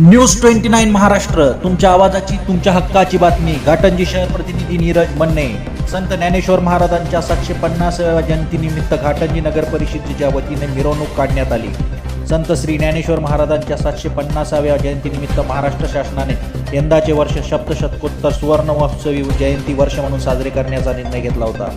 News twenty nine Maharashtra तुमच्या आवाजाची तुमच्या हक्काची बातमी. घाटंजी शहर प्रतिनिधी नीरज मन्ने. संत ज्ञानेश्वर महाराजांच्या सातशे पन्नासाव्या जयंतीनिमित्त घाटंजी नगर परिषदेच्या वतीने मिरवणूक काढण्यात आली. संत श्री ज्ञानेश्वर महाराजांच्या सातशे पन्नासाव्या जयंतीनिमित्त महाराष्ट्र शासनाने यंदाचे वर्ष सप्तशतकोत्तर सुवर्ण महोत्सवी जयंती वर्ष म्हणून साजरे करण्याचा निर्णय घेतला होता.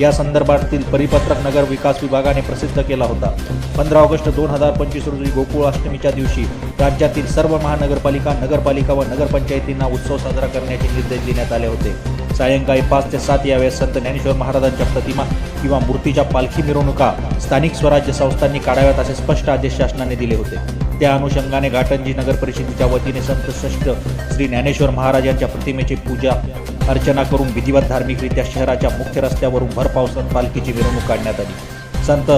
या संदर्भातील परिपत्रक नगर विकास विभागाने प्रसिद्ध केला होता. पंधरा ऑगस्ट दोन हजार पंचवीस रोजी गोकुळ अष्टमीच्या दिवशी राज्यातील सर्व महानगरपालिका नगरपालिका व नगरपंचायतींना उत्सव साजरा करण्याचे निर्देश देण्यात आले होते. सायंकाळी पाच ते सात यावेळेस संत ज्ञानेश्वर महाराजांच्या प्रतिमा किंवा मूर्तीच्या पालखी मिरवणुका स्थानिक स्वराज्य संस्थांनी काढाव्यात असे स्पष्ट आदेश शासनाने दिले होते. त्या अनुषंगाने घाटंजी नगर परिषदेच्या वतीने संत श्रेष्ठ श्री ज्ञानेश्वर महाराज यांच्या प्रतिमेची पूजा अर्चना करून विधिवत धार्मिकरित्या शहराच्या मुख्य रस्त्यावरून भर पावसात पालखीची मिरवणूक काढण्यात आली. संत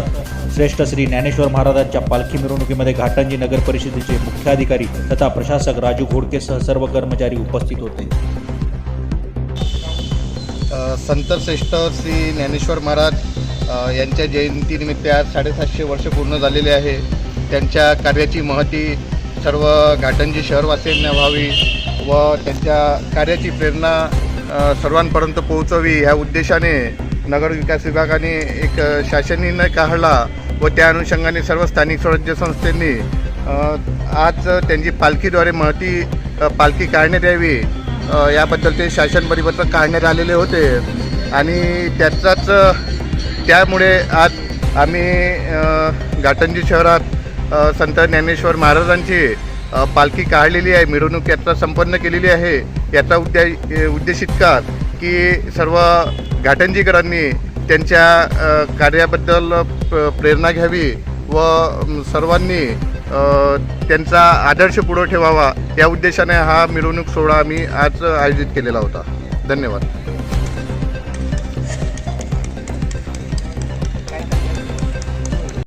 श्रेष्ठ श्री ज्ञानेश्वर महाराजांच्या पालखी मिरवणुकीमध्ये घाटंजी नगर परिषदेचे मुख्याधिकारी तथा प्रशासक राजू घोडकेसह सर्व कर्मचारी उपस्थित होते. संतश्रेष्ठ संत श्रेष्ठ श्री ज्ञानेश्वर महाराज यांच्या जयंतीनिमित्त आज साडेसातशे वर्ष पूर्ण झालेले आहे. त्यांच्या कार्याची महती सर्व घाटंजी शहरवासियांना व्हावी व त्यांच्या कार्याची प्रेरणा सर्वांपर्यंत पोहोचवी ह्या उद्देशाने नगरविकास विभागाने एक शासन निर्णय काढला व त्या अनुषंगाने सर्व स्थानिक स्वराज्य संस्थेंनी आज त्यांची पालखीद्वारे महती पालखी काढण्यात यावी. याबद्दल ते शासन परिपत्रक काढण्यात आलेले होते. आणि त्याचाच त्यामुळे आज आम्ही घाटंजी शहरात संत ज्ञानेश्वर महाराजांची पालखी काढलेली आहे. मिरवणूक यात्रा संपन्न केलेली आहे. याचा उद्या उद्देश इतका की सर्व घाटंजीकरांनी त्यांच्या कार्याबद्दल प्रेरणा घ्यावी. व सर्वांनी त्यांचा आदर्श पुढं ठेवावा या उद्देशाने हा मिरवणूक सोहळा आम्ही आज आयोजित केलेला होता. धन्यवाद.